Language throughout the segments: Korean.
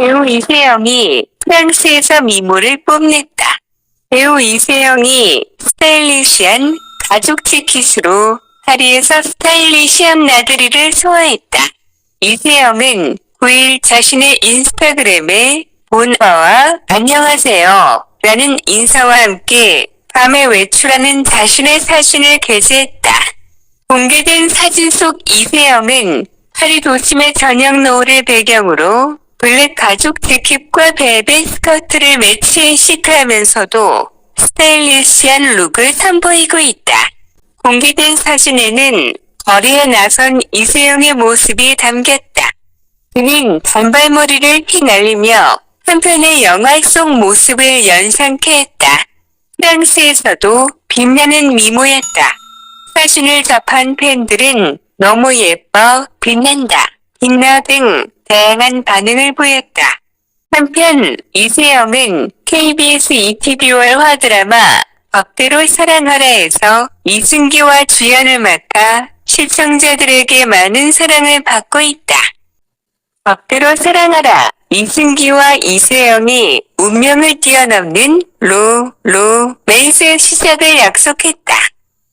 배우 이세영이 프랑스에서 미모를 뽐냈다. 배우 이세영이 스타일리시한 가죽 재킷으로 파리에서 스타일리시한 나들이를 소화했다. 이세영은 9일 자신의 인스타그램에 본어와 안녕하세요 라는 인사와 함께 밤에 외출하는 자신의 사진을 게재했다. 공개된 사진 속 이세영은 파리 도심의 저녁 노을을 배경으로 블랙 가죽 재킷과 벨벳 스커트를 매치해 시크하면서도 스타일리시한 룩을 선보이고 있다. 공개된 사진에는 거리에 나선 이세영의 모습이 담겼다. 그는 단발머리를 휘날리며 한편의 영화 속 모습을 연상케 했다. 프랑스에서도 빛나는 미모였다. 사진을 접한 팬들은 너무 예뻐, 빛난다, 빛나 등 다양한 반응을 보였다. 한편 이세영은 KBS ETV월 화 드라마 법대로 사랑하라에서 이승기와 주연을 맡아 시청자들에게 많은 사랑을 받고 있다. 법대로 사랑하라 이승기와 이세영이 운명을 뛰어넘는 로, 로, 맨스의 시작을 약속했다.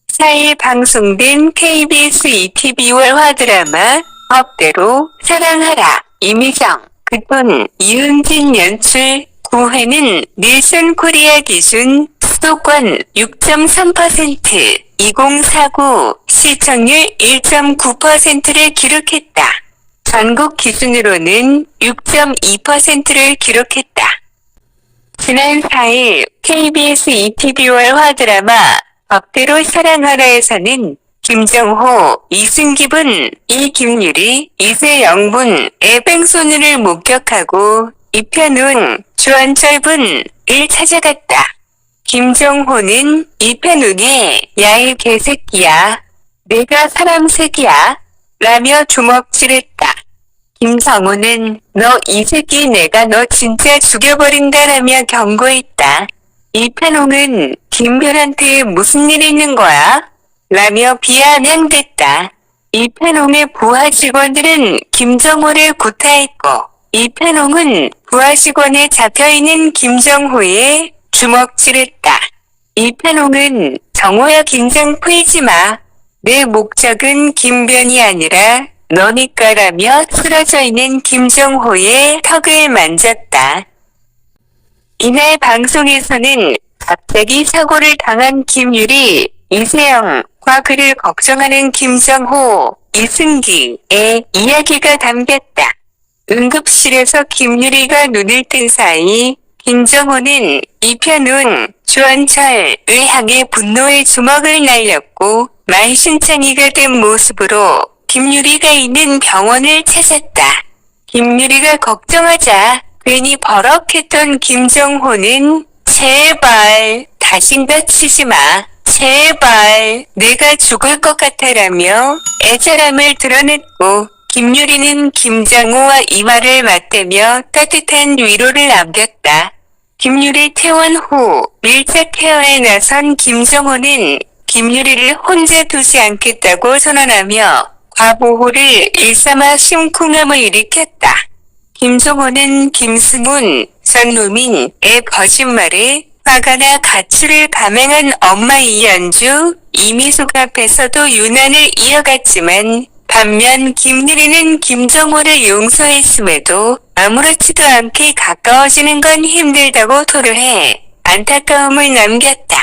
4일 방송된 KBS ETV월 화 드라마 법대로 사랑하라 이미정, 그돈 이은진 연출 9회는 닐슨 코리아 기준 수도권 6.3% 2049 시청률 1.9%를 기록했다. 전국 기준으로는 6.2%를 기록했다. 지난 4일 KBS ETV월 화 드라마 법대로 사랑하라에서는 김정호, 이승기분, 이김유리, 이세영분, 애뱅소누를 목격하고 이편훈, 주한철분 을 찾아갔다. 김정호는 이편훈의 야이 개새끼야, 내가 사람 새끼야 라며 주먹질했다. 김성호는 너 이 새끼 내가 너 진짜 죽여버린다라며 경고했다. 이편홍은 김별한테 무슨 일 있는 거야? 라며 비아냥댔다. 이편홍의 부하 직원들은 김정호를 구타했고 이편홍은 부하 직원에 잡혀있는 김정호에 주먹질했다. 이편홍은 정호야 긴장 풀지 마. 내 목적은 김변이 아니라 너니까라며 쓰러져 있는 김정호의 턱을 만졌다. 이날 방송에서는 갑자기 사고를 당한 김유리, 이세영 과 그를 걱정하는 김정호, 이승기의 이야기가 담겼다. 응급실에서 김유리가 눈을 뜬 사이 김정호는 이편훈, 주한철을 향해 분노의 주먹을 날렸고 만신창이가 된 모습으로 김유리가 있는 병원을 찾았다. 김유리가 걱정하자 괜히 버럭했던 김정호는 제발 다신 다치지 마. 제발 내가 죽을 것 같아라며 애절함을 드러냈고 김유리는 김정호와 이마를 맞대며 따뜻한 위로를 남겼다. 김유리 퇴원 후 밀착 케어에 나선 김정호는 김유리를 혼자 두지 않겠다고 선언하며 과보호를 일삼아 심쿵함을 일으켰다. 김종호는 김승훈, 전노민의 거짓말에 화가 나 가출을 감행한 엄마 이연주, 이미숙 앞에서도 유난을 이어갔지만 반면 김유리는 김정호를 용서했음에도 아무렇지도 않게 가까워지는 건 힘들다고 토로해 안타까움을 남겼다.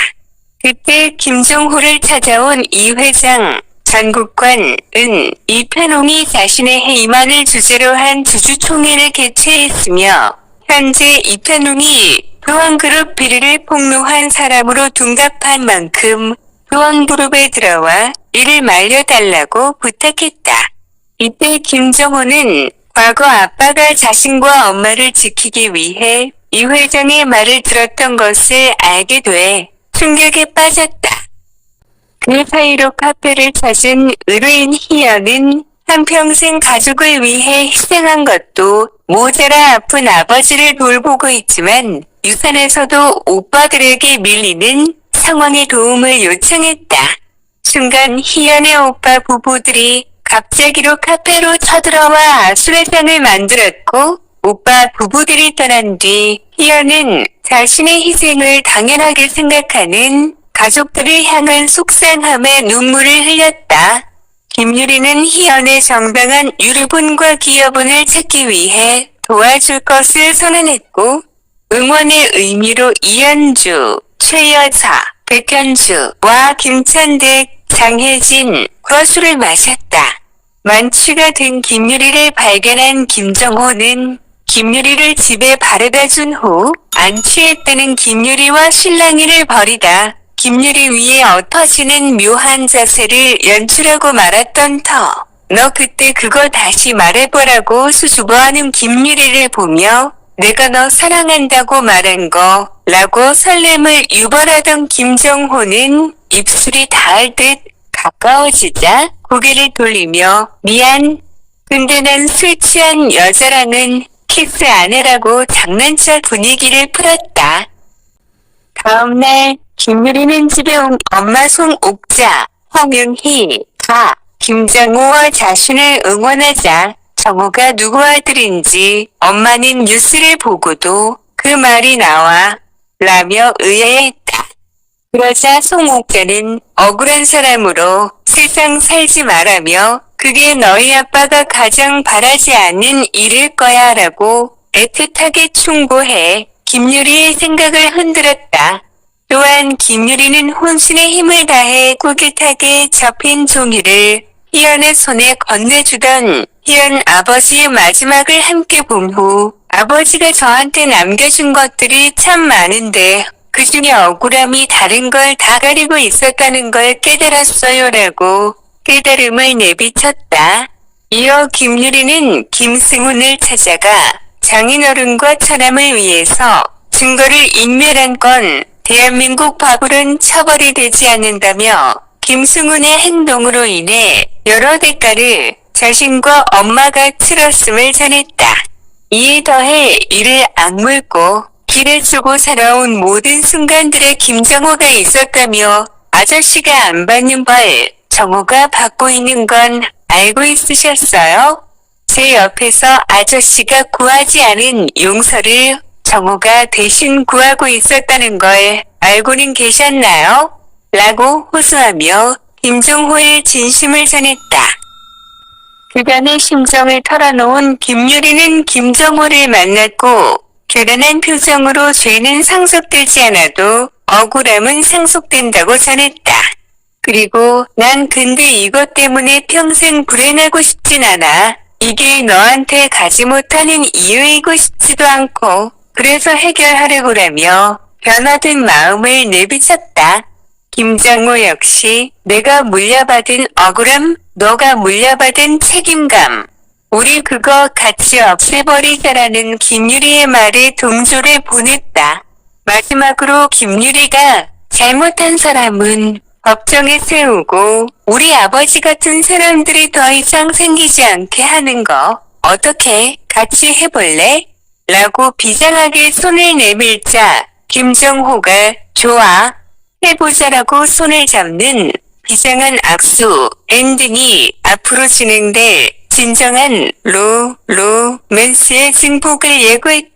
그때 김종호를 찾아온 이 회장 전국관 은 이편홍이 자신의 해임안을 주제로 한 주주총회를 개최했으며 현재 이편홍이 교원그룹 비리를 폭로한 사람으로 둔갑한 만큼 교원그룹에 들어와 이를 말려달라고 부탁했다. 이때 김정호는 과거 아빠가 자신과 엄마를 지키기 위해 이 회장의 말을 들었던 것을 알게 돼 충격에 빠졌다. 그 사이로 카페를 찾은 의뢰인 희연은 한평생 가족을 위해 희생한 것도 모자라 아픈 아버지를 돌보고 있지만 유산에서도 오빠들에게 밀리는 상황에 도움을 요청했다. 순간 희연의 오빠 부부들이 갑자기로 카페로 쳐들어와 아수라장을 만들었고 오빠 부부들이 떠난 뒤 희연은 자신의 희생을 당연하게 생각하는 가족들을 향한 속상함에 눈물을 흘렸다. 김유리는 희연의 정당한 유류분과 기여분을 찾기 위해 도와줄 것을 선언했고 응원의 의미로 이현주, 최여사, 백현주와 김찬득, 장혜진과 술을 마셨다. 만취가 된 김유리를 발견한 김정호는 김유리를 집에 바래다 준 후 안 취했다는 김유리와 실랑이를 벌이다 김유리 위에 엎어지는 묘한 자세를 연출하고 말았던 터. 너 그때 그거 다시 말해보라고 수줍어하는 김유리를 보며 내가 너 사랑한다고 말한 거 라고 설렘을 유발하던 김정호는 입술이 닿을 듯 가까워지자 고개를 돌리며 미안. 근데 난 술 취한 여자랑은 키스 안 해라고 장난쳐 분위기를 풀었다. 다음날 김유리는 집에 온 엄마 송옥자, 황영희, 가, 김정호와 자신을 응원하자 정호가 누구 아들인지 엄마는 뉴스를 보고도 그 말이 나와 라며 의아해했다. 그러자 송옥자는 억울한 사람으로 세상 살지 말라며 그게 너희 아빠가 가장 바라지 않는 일일 거야 라고 애틋하게 충고해 김유리의 생각을 흔들었다. 또한 김유리는 혼신의 힘을 다해 꿋꿋하게 접힌 종이를 희연의 손에 건네주던 희연 아버지의 마지막을 함께 본 후 아버지가 저한테 남겨준 것들이 참 많은데 그 중에 억울함이 다른 걸 다 가리고 있었다는 걸 깨달았어요 라고 깨달음을 내비쳤다. 이어 김유리는 김승훈을 찾아가 장인어른과 처남을 위해서 증거를 인멸한 건 대한민국 법으로는 처벌이 되지 않는다며 김승훈의 행동으로 인해 여러 대가를 자신과 엄마가 치렀음을 전했다. 이에 더해 이를 악물고 길을 쓰고 살아온 모든 순간들의 김정호가 있었다며 아저씨가 안 받는 벌 정호가 받고 있는 건 알고 있으셨어요? 제 옆에서 아저씨가 구하지 않은 용서를 정호가 대신 구하고 있었다는 걸 알고는 계셨나요? 라고 호소하며 김정호의 진심을 전했다. 그간의 심정을 털어놓은 김유리는 김정호를 만났고 결연한 표정으로 죄는 상속되지 않아도 억울함은 상속된다고 전했다. 그리고 난 근데 이것 때문에 평생 불행하고 싶진 않아. 이게 너한테 가지 못하는 이유이고 싶지도 않고 그래서 해결하려고라며 변화된 마음을 내비쳤다. 김정호 역시 내가 물려받은 억울함, 너가 물려받은 책임감. 우리 그거 같이 없애버리자라는 김유리의 말에 동조를 보냈다. 마지막으로 김유리가 잘못한 사람은 법정에 세우고 우리 아버지 같은 사람들이 더 이상 생기지 않게 하는 거 어떻게 같이 해볼래? 라고 비장하게 손을 내밀자 김정호가 좋아 해보자라고 손을 잡는 비장한 악수 엔딩이 앞으로 진행될 진정한 로, 로, 맨스의 증폭을 예고했다.